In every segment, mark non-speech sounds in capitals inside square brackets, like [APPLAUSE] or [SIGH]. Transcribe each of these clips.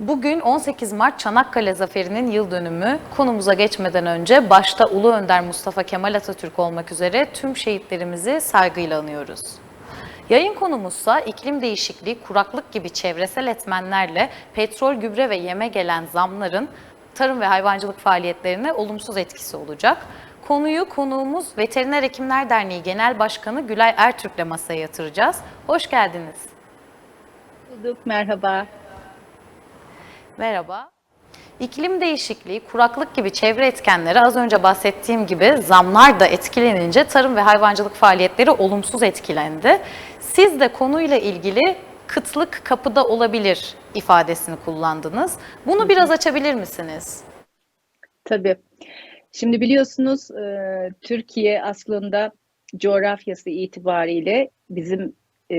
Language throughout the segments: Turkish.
Bugün 18 Mart Çanakkale Zaferi'nin yıl dönümü. Konumuza geçmeden önce başta Ulu Önder Mustafa Kemal Atatürk olmak üzere tüm şehitlerimizi saygıyla anıyoruz. Yayın konumuzsa iklim değişikliği, kuraklık gibi çevresel etmenlerle petrol, gübre ve yeme gelen zamların tarım ve hayvancılık faaliyetlerine olumsuz etkisi olacak. Konuyu konuğumuz Veteriner Hekimler Derneği Genel Başkanı Gülay Ertürk'le masaya yatıracağız. Hoş geldiniz. Bulduk, merhaba. Merhaba. İklim değişikliği, kuraklık gibi çevre etkenleri az önce bahsettiğim gibi zamlar da etkilenince tarım ve hayvancılık faaliyetleri olumsuz etkilendi. Siz de konuyla ilgili kıtlık kapıda olabilir ifadesini kullandınız. Bunu biraz açabilir misiniz? Tabii. Şimdi biliyorsunuz e, Türkiye aslında coğrafyası itibariyle bizim e,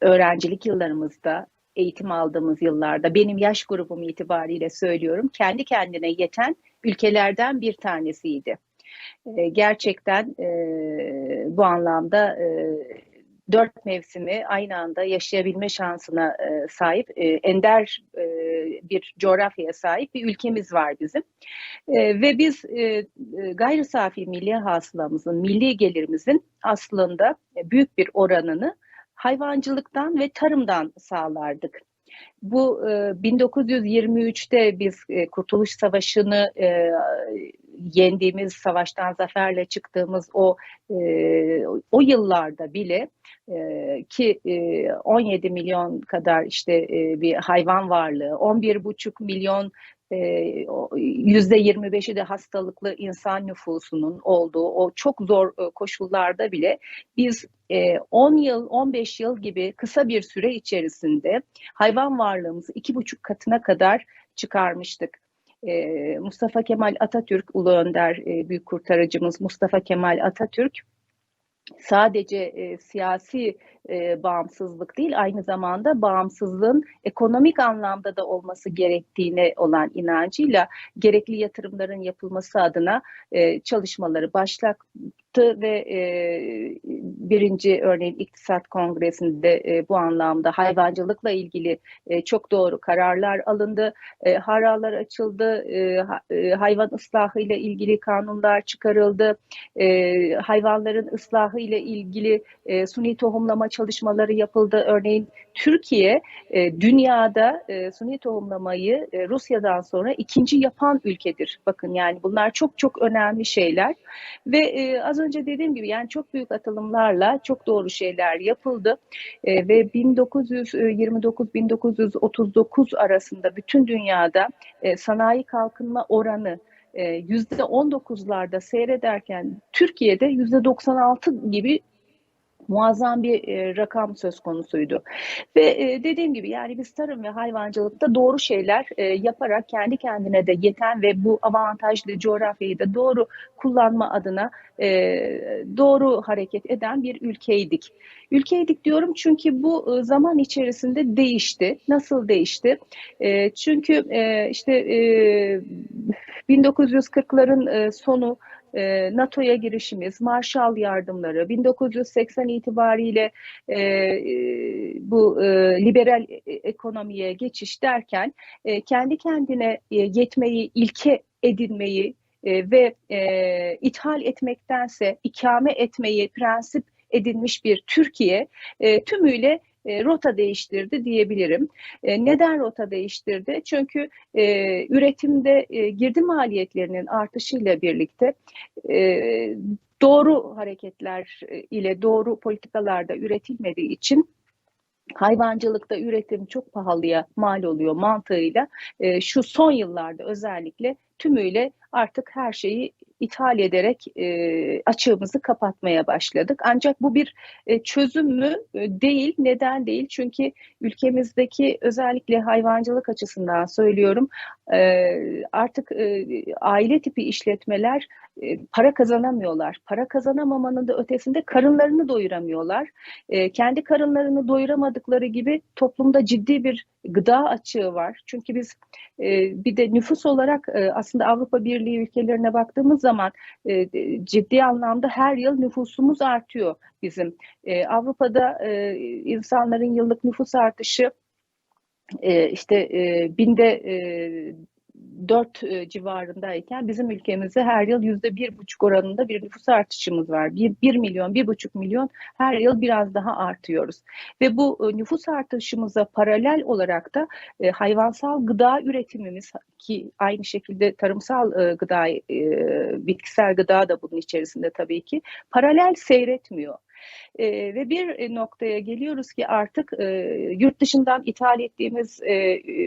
öğrencilik yıllarımızda, eğitim aldığımız yıllarda, benim yaş grubum itibariyle söylüyorum, kendi kendine yeten ülkelerden bir tanesiydi. E, gerçekten e, bu anlamda e, dört mevsimi aynı anda yaşayabilme şansına e, sahip, e, ender e, bir coğrafyaya sahip bir ülkemiz var bizim. E, ve biz e, e, gayri safi milli hasılamızın, milli gelirimizin aslında büyük bir oranını hayvancılıktan ve tarımdan sağlardık. Bu e, 1923'te biz e, Kurtuluş Savaşı'nı e, yendiğimiz, savaştan zaferle çıktığımız o e, o yıllarda bile e, ki e, 17 milyon kadar işte e, bir hayvan varlığı, 11,5 milyon yüzde 25'i de hastalıklı insan nüfusunun olduğu o çok zor koşullarda bile biz 10 yıl, 15 yıl gibi kısa bir süre içerisinde hayvan varlığımızı iki buçuk katına kadar çıkarmıştık. Mustafa Kemal Atatürk, Ulu Önder büyük kurtarıcımız Mustafa Kemal Atatürk sadece e, siyasi e, bağımsızlık değil aynı zamanda bağımsızlığın ekonomik anlamda da olması gerektiğine olan inancıyla gerekli yatırımların yapılması adına e, çalışmaları başlattı ve e, birinci örneğin iktisat kongresinde e, bu anlamda hayvancılıkla ilgili e, çok doğru kararlar alındı. E, haralar açıldı, e, e, hayvan ıslahı ile ilgili kanunlar çıkarıldı. E, hayvanların ıslahı ile ilgili e, suni tohumlama çalışmaları yapıldı. Örneğin Türkiye e, dünyada e, suni tohumlamayı e, Rusya'dan sonra ikinci yapan ülkedir. Bakın yani bunlar çok çok önemli şeyler ve e, az önce dediğim gibi yani çok büyük atılımlarla çok doğru şeyler yapıldı e, ve 1929-1939 arasında bütün dünyada e, sanayi kalkınma oranı yüzde 19'larda seyrederken Türkiye'de yüzde 96 gibi muazzam bir e, rakam söz konusuydu. Ve e, dediğim gibi yani biz tarım ve hayvancılıkta doğru şeyler e, yaparak kendi kendine de yeten ve bu avantajlı coğrafyayı da doğru kullanma adına e, doğru hareket eden bir ülkeydik. Ülkeydik diyorum çünkü bu e, zaman içerisinde değişti. Nasıl değişti? E, çünkü e, işte e, 1940'ların e, sonu e, NATO'ya girişimiz, Marshall yardımları, 1980 itibariyle e, e, bu e, liberal e, ekonomiye geçiş derken e, kendi kendine e, yetmeyi, ilke edinmeyi e, ve e, ithal etmektense ikame etmeyi prensip edinmiş bir Türkiye e, tümüyle e, rota değiştirdi diyebilirim. E, neden rota değiştirdi? Çünkü e, üretimde e, girdi maliyetlerinin artışıyla birlikte e, doğru hareketler e, ile doğru politikalarda üretilmediği için hayvancılıkta üretim çok pahalıya mal oluyor mantığıyla e, şu son yıllarda özellikle tümüyle artık her şeyi ithal ederek e, açığımızı kapatmaya başladık. Ancak bu bir e, çözüm mü? E, değil. Neden değil? Çünkü ülkemizdeki özellikle hayvancılık açısından söylüyorum e, artık e, aile tipi işletmeler para kazanamıyorlar. Para kazanamamanın da ötesinde karınlarını doyuramıyorlar. E, kendi karınlarını doyuramadıkları gibi toplumda ciddi bir gıda açığı var. Çünkü biz e, bir de nüfus olarak e, aslında Avrupa Birliği ülkelerine baktığımız zaman e, ciddi anlamda her yıl nüfusumuz artıyor bizim. E, Avrupa'da e, insanların yıllık nüfus artışı e, işte e, binde e, 4 e, civarındayken bizim ülkemizde her yıl yüzde bir buçuk oranında bir nüfus artışımız var. Bir, bir milyon, bir buçuk milyon her yıl biraz daha artıyoruz. Ve bu e, nüfus artışımıza paralel olarak da e, hayvansal gıda üretimimiz ki aynı şekilde tarımsal gıda, bitkisel gıda da bunun içerisinde tabii ki paralel seyretmiyor. E, ve bir e, noktaya geliyoruz ki artık e, yurt dışından ithal ettiğimiz e, e,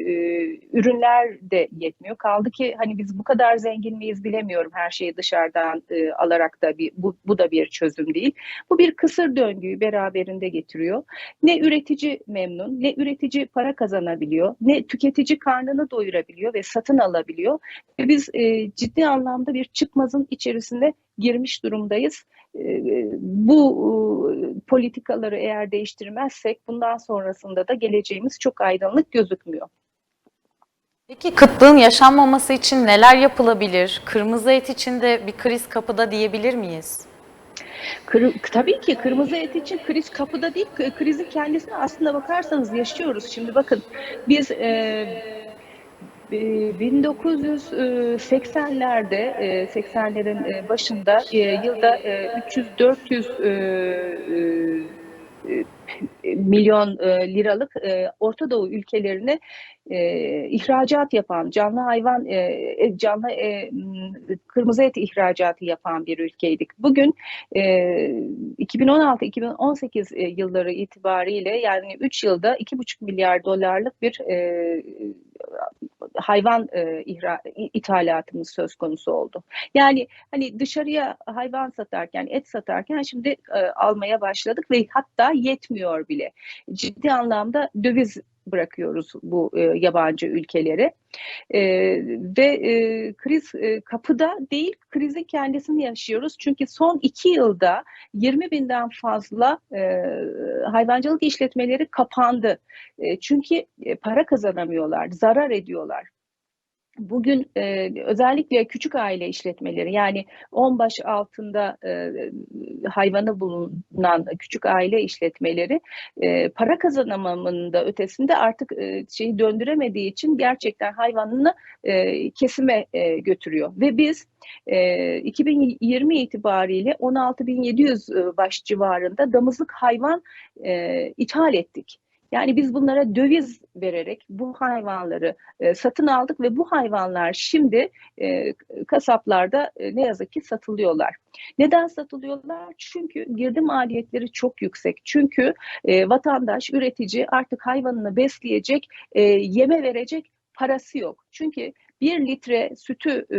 ürünler de yetmiyor. Kaldı ki hani biz bu kadar zengin miyiz bilemiyorum her şeyi dışarıdan e, alarak da bir bu, bu da bir çözüm değil. Bu bir kısır döngüyü beraberinde getiriyor. Ne üretici memnun, ne üretici para kazanabiliyor, ne tüketici karnını doyurabiliyor ve satın alabiliyor. Ve biz e, ciddi anlamda bir çıkmazın içerisinde girmiş durumdayız. E, bu e, politikaları eğer değiştirmezsek bundan sonrasında da geleceğimiz çok aydınlık gözükmüyor. Peki kıtlığın yaşanmaması için neler yapılabilir? Kırmızı et için de bir kriz kapıda diyebilir miyiz? Kır, tabii ki kırmızı et için kriz kapıda değil, krizin kendisine aslında bakarsanız yaşıyoruz. Şimdi bakın biz e, 1980'lerde, 80'lerin başında e, yılda 300-400 milyon liralık Orta Doğu ülkelerine ihracat yapan, canlı hayvan, canlı kırmızı et ihracatı yapan bir ülkeydik. Bugün 2016-2018 yılları itibariyle yani 3 yılda 2,5 milyar dolarlık bir hayvan e, ihra, ithalatımız söz konusu oldu. Yani hani dışarıya hayvan satarken, et satarken şimdi e, almaya başladık ve hatta yetmiyor bile. Ciddi anlamda döviz bırakıyoruz bu e, yabancı ülkelere. E, ve e, kriz e, kapıda değil, krizin kendisini yaşıyoruz. Çünkü son iki yılda 20 binden fazla e, hayvancılık işletmeleri kapandı. E, çünkü e, para kazanamıyorlar, zarar ediyorlar bugün e, özellikle küçük aile işletmeleri yani 10 baş altında e, hayvanı bulunan küçük aile işletmeleri e, para kazanamamının da ötesinde artık e, şeyi döndüremediği için gerçekten hayvanını e, kesime e, götürüyor ve biz e, 2020 itibariyle 16.700 baş civarında damızlık hayvan e, ithal ettik. Yani biz bunlara döviz vererek bu hayvanları e, satın aldık ve bu hayvanlar şimdi e, kasaplarda e, ne yazık ki satılıyorlar. Neden satılıyorlar? Çünkü girdi maliyetleri çok yüksek. Çünkü e, vatandaş, üretici artık hayvanını besleyecek, e, yeme verecek parası yok. Çünkü bir litre sütü e,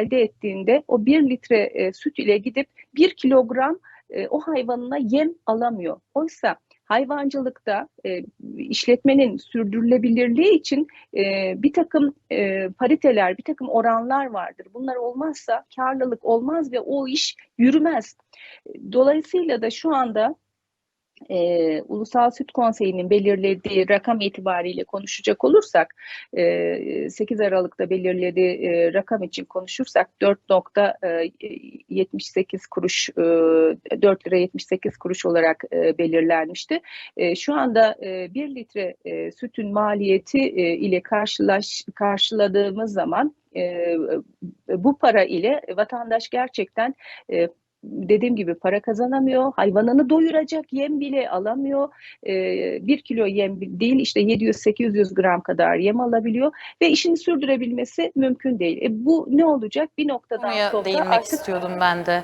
elde ettiğinde o bir litre e, süt ile gidip bir kilogram e, o hayvanına yem alamıyor. Oysa hayvancılıkta e, işletmenin sürdürülebilirliği için e, bir takım e, pariteler, bir takım oranlar vardır. Bunlar olmazsa karlılık olmaz ve o iş yürümez. Dolayısıyla da şu anda e, Ulusal Süt Konseyi'nin belirlediği rakam itibariyle konuşacak olursak e, 8 Aralık'ta belirlediği e, rakam için konuşursak 4.78 kuruş e, 4 lira 78 kuruş olarak e, belirlenmişti. E, şu anda e, 1 litre e, sütün maliyeti e, ile karşılaş karşıladığımız zaman e, bu para ile vatandaş gerçekten e, dediğim gibi para kazanamıyor. Hayvanını doyuracak yem bile alamıyor. E, bir kilo yem değil işte 700-800 gram kadar yem alabiliyor ve işini sürdürebilmesi mümkün değil. E, bu ne olacak? Bir noktadan Konuya sonra değinmek artık istiyordum ben de.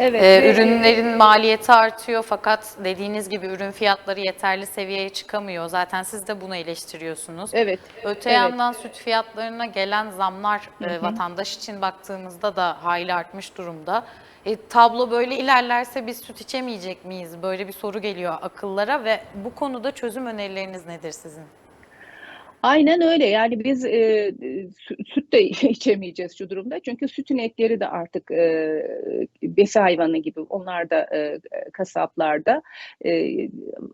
evet, Ee, ve- ürünlerin maliyeti artıyor fakat dediğiniz gibi ürün fiyatları yeterli seviyeye çıkamıyor. Zaten siz de bunu eleştiriyorsunuz. evet. Öte evet. yandan süt fiyatlarına gelen zamlar e, vatandaş için baktığımızda da hayli artmış durumda. E, tablo böyle ilerlerse biz süt içemeyecek miyiz? Böyle bir soru geliyor akıllara ve bu konuda çözüm önerileriniz nedir sizin? Aynen öyle. Yani biz e, sü- süt de [LAUGHS] içemeyeceğiz şu durumda. Çünkü süt inekleri de artık e, besi hayvanı gibi. Onlar da e, kasaplarda. E,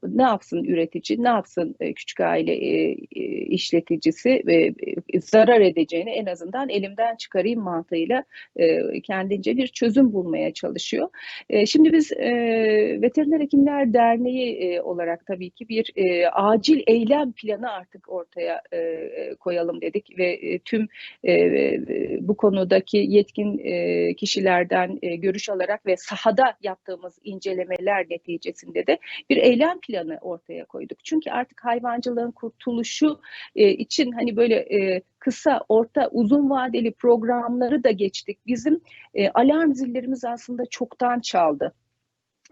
ne yapsın üretici, ne yapsın e, küçük aile e, e, işleticisi e, zarar edeceğini en azından elimden çıkarayım mantığıyla e, kendince bir çözüm bulmaya çalışıyor. E, şimdi biz e, Veteriner Hekimler Derneği e, olarak tabii ki bir e, acil eylem planı artık ortaya e, koyalım dedik ve e, tüm e, e, bu konudaki yetkin e, kişilerden e, görüş alarak ve sahada yaptığımız incelemeler neticesinde de bir eylem planı ortaya koyduk. Çünkü artık hayvancılığın kurtuluşu e, için hani böyle e, kısa, orta, uzun vadeli programları da geçtik. Bizim e, alarm zillerimiz aslında çoktan çaldı.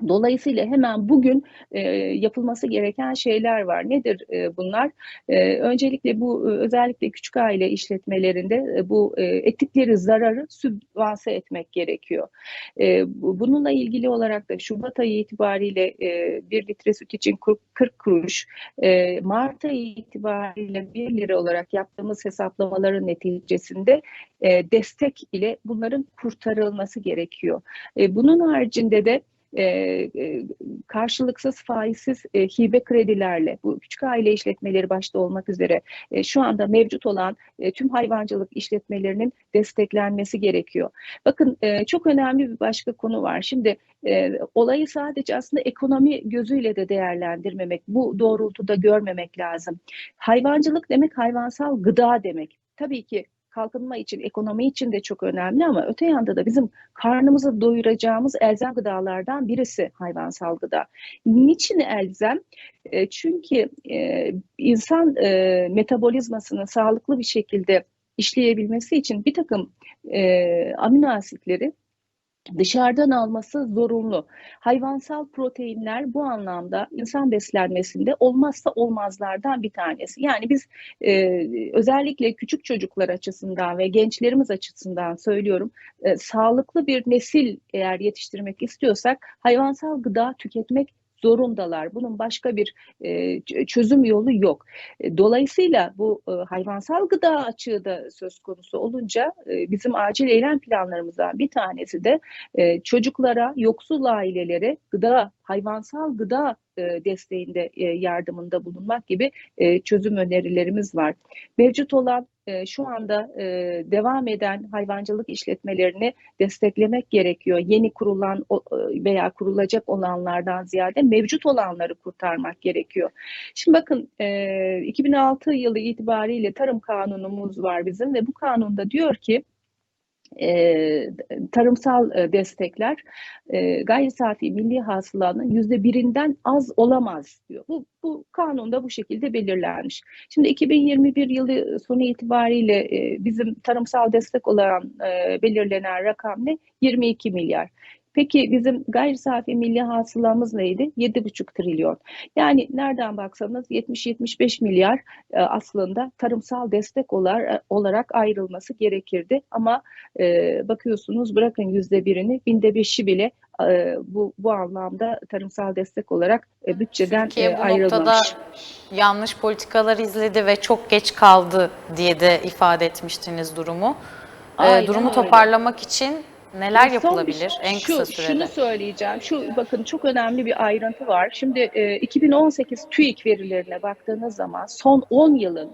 Dolayısıyla hemen bugün e, yapılması gereken şeyler var. Nedir e, bunlar? E, öncelikle bu e, özellikle küçük aile işletmelerinde e, bu e, ettikleri zararı sübvanse etmek gerekiyor. E, bu- bununla ilgili olarak da Şubat ayı itibariyle e, 1 litre süt için 40, 40 kuruş, e, Mart ayı itibariyle 1 lira olarak yaptığımız hesaplamaların neticesinde e, destek ile bunların kurtarılması gerekiyor. E, bunun haricinde de e, e, karşılıksız faizsiz e, hibe kredilerle bu küçük aile işletmeleri başta olmak üzere e, şu anda mevcut olan e, tüm hayvancılık işletmelerinin desteklenmesi gerekiyor. Bakın e, çok önemli bir başka konu var. Şimdi e, olayı sadece aslında ekonomi gözüyle de değerlendirmemek, bu doğrultuda görmemek lazım. Hayvancılık demek hayvansal gıda demek. Tabii ki kalkınma için, ekonomi için de çok önemli ama öte yanda da bizim karnımızı doyuracağımız elzem gıdalardan birisi hayvansal gıda. Niçin elzem? E, çünkü e, insan e, metabolizmasını sağlıklı bir şekilde işleyebilmesi için bir takım e, amino asitleri dışarıdan alması zorunlu. Hayvansal proteinler bu anlamda insan beslenmesinde olmazsa olmazlardan bir tanesi. Yani biz e, özellikle küçük çocuklar açısından ve gençlerimiz açısından söylüyorum, e, sağlıklı bir nesil eğer yetiştirmek istiyorsak hayvansal gıda tüketmek zorundalar. Bunun başka bir e, çözüm yolu yok. E, Dolayısıyla bu e, hayvansal gıda açığı da söz konusu olunca e, bizim acil eylem planlarımızdan bir tanesi de e, çocuklara, yoksul ailelere gıda, hayvansal gıda e, desteğinde e, yardımında bulunmak gibi çözüm önerilerimiz var. Mevcut olan e, şu anda e, devam eden hayvancılık işletmelerini desteklemek gerekiyor. Yeni kurulan e, veya kurulacak olanlardan ziyade mevcut olanları kurtarmak gerekiyor. Şimdi bakın e, 2006 yılı itibariyle tarım kanunumuz var bizim ve bu kanunda diyor ki e, tarımsal e, destekler e, gayri safi milli hasılanın yüzde birinden az olamaz diyor. Bu, bu kanunda bu şekilde belirlenmiş. Şimdi 2021 yılı sonu itibariyle e, bizim tarımsal destek olan e, belirlenen rakam ne? 22 milyar. Peki bizim gayri safi milli hasılamız neydi? 7,5 trilyon. Yani nereden baksanız 70-75 milyar e, aslında tarımsal destek olarak, olarak ayrılması gerekirdi. Ama e, bakıyorsunuz bırakın yüzde birini, binde beşi bile e, bu bu anlamda tarımsal destek olarak e, bütçeden Türkiye e, bu ayrılmamış. noktada yanlış politikalar izledi ve çok geç kaldı diye de ifade etmiştiniz durumu. Aynen durumu öyle. toparlamak için neler Son bir- yapılabilir en şu- kısa sürede? Şunu söyleyeceğim. Şu bakın çok önemli bir ayrıntı var. Şimdi e, 2018 TÜİK verilerine baktığınız zaman son 10 yılın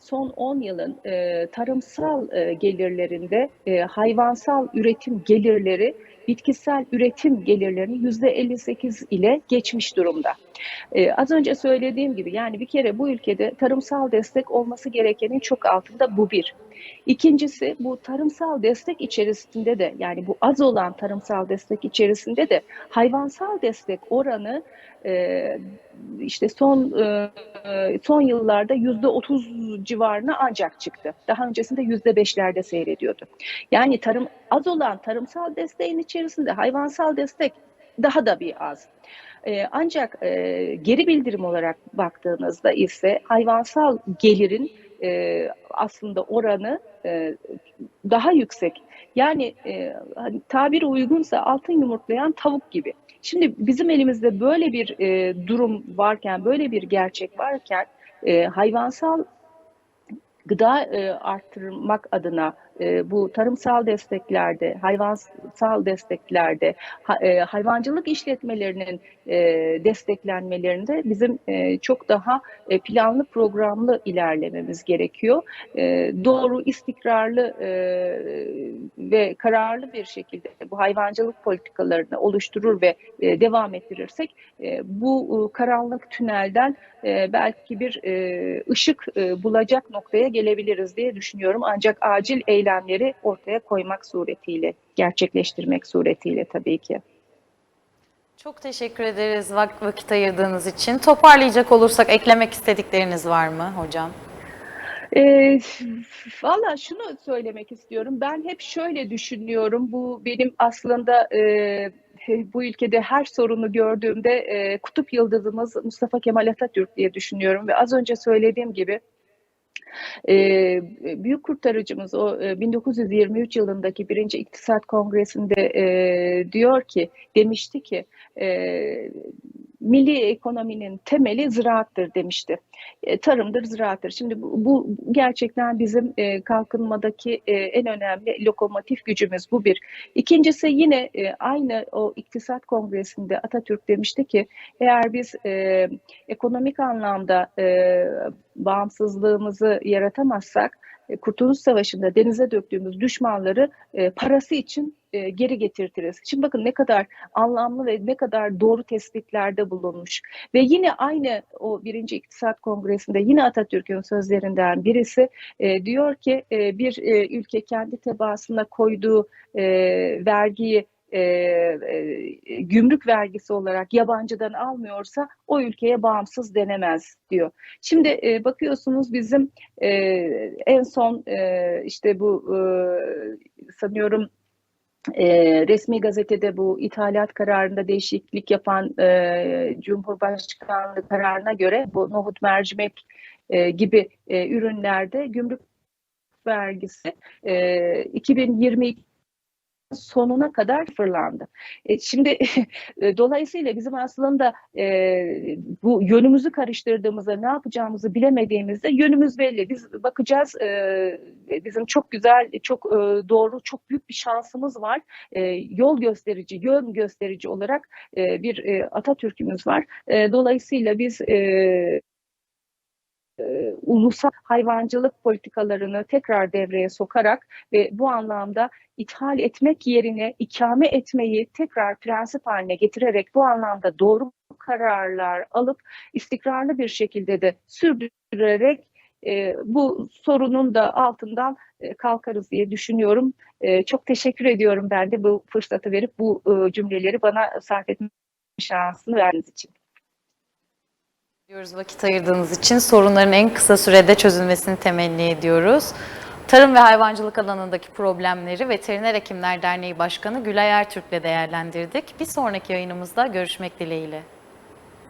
son 10 yılın e, tarımsal e, gelirlerinde e, hayvansal üretim gelirleri bitkisel üretim gelirlerinin %58 ile geçmiş durumda. Ee, az önce söylediğim gibi yani bir kere bu ülkede tarımsal destek olması gerekenin çok altında bu bir. İkincisi bu tarımsal destek içerisinde de yani bu az olan tarımsal destek içerisinde de hayvansal destek oranı e, işte son e, son yıllarda yüzde otuz civarına ancak çıktı. Daha öncesinde yüzde beşlerde seyrediyordu. Yani tarım az olan tarımsal desteğin içerisinde hayvansal destek daha da bir az. Ee, ancak e, geri bildirim olarak baktığınızda ise hayvansal gelirin e, aslında oranı e, daha yüksek. Yani e, hani tabiri uygunsa altın yumurtlayan tavuk gibi. Şimdi bizim elimizde böyle bir e, durum varken, böyle bir gerçek varken e, hayvansal gıda e, arttırmak adına e, bu tarımsal desteklerde, hayvansal desteklerde, e, hayvancılık işletmelerinin e, desteklenmelerinde bizim çok daha planlı programlı ilerlememiz gerekiyor. Doğru, istikrarlı ve kararlı bir şekilde bu hayvancılık politikalarını oluşturur ve devam ettirirsek bu karanlık tünelden belki bir ışık bulacak noktaya gelebiliriz diye düşünüyorum. Ancak acil eylemleri ortaya koymak suretiyle, gerçekleştirmek suretiyle tabii ki. Çok teşekkür ederiz vak- vakit ayırdığınız için. Toparlayacak olursak eklemek istedikleriniz var mı hocam? E, Valla şunu söylemek istiyorum. Ben hep şöyle düşünüyorum. Bu benim aslında e, bu ülkede her sorunu gördüğümde e, kutup yıldızımız Mustafa Kemal Atatürk diye düşünüyorum. Ve az önce söylediğim gibi e, büyük kurtarıcımız o e, 1923 yılındaki birinci İktisat Kongresi'nde e, diyor ki, demişti ki e, milli ekonominin temeli ziraattır demişti. E, tarımdır, ziraattır. Şimdi bu, bu gerçekten bizim e, kalkınmadaki e, en önemli lokomotif gücümüz bu bir. İkincisi yine e, aynı o iktisat kongresinde Atatürk demişti ki eğer biz e, ekonomik anlamda e, bağımsızlığımızı yaratamazsak Kurtuluş Savaşı'nda denize döktüğümüz düşmanları e, parası için e, geri getirtiriz. Şimdi bakın ne kadar anlamlı ve ne kadar doğru tespitlerde bulunmuş. Ve yine aynı o birinci İktisat Kongresi'nde yine Atatürk'ün sözlerinden birisi e, diyor ki e, bir e, ülke kendi tebaasına koyduğu e, vergiyi e, e, gümrük vergisi olarak yabancıdan almıyorsa o ülkeye bağımsız denemez diyor. Şimdi e, bakıyorsunuz bizim e, en son e, işte bu e, sanıyorum e, resmi gazetede bu ithalat kararında değişiklik yapan e, Cumhurbaşkanlığı kararına göre bu nohut mercimek e, gibi e, ürünlerde gümrük vergisi e, 2022 sonuna kadar fırlandı. E, şimdi [LAUGHS] e, dolayısıyla bizim aslında e, bu yönümüzü karıştırdığımızda ne yapacağımızı bilemediğimizde yönümüz belli. Biz bakacağız e, bizim çok güzel, çok e, doğru, çok büyük bir şansımız var. E, yol gösterici, yön gösterici olarak e, bir e, Atatürk'ümüz var. E, dolayısıyla biz e, ulusal hayvancılık politikalarını tekrar devreye sokarak ve bu anlamda ithal etmek yerine ikame etmeyi tekrar prensip haline getirerek bu anlamda doğru kararlar alıp istikrarlı bir şekilde de sürdürerek e, bu sorunun da altından e, kalkarız diye düşünüyorum. E, çok teşekkür ediyorum ben de bu fırsatı verip bu e, cümleleri bana sarf etme şansını verdiğiniz için. Diyoruz vakit ayırdığınız için sorunların en kısa sürede çözülmesini temenni ediyoruz. Tarım ve hayvancılık alanındaki problemleri Veteriner Hekimler Derneği Başkanı Gülay Ertürk'le değerlendirdik. Bir sonraki yayınımızda görüşmek dileğiyle.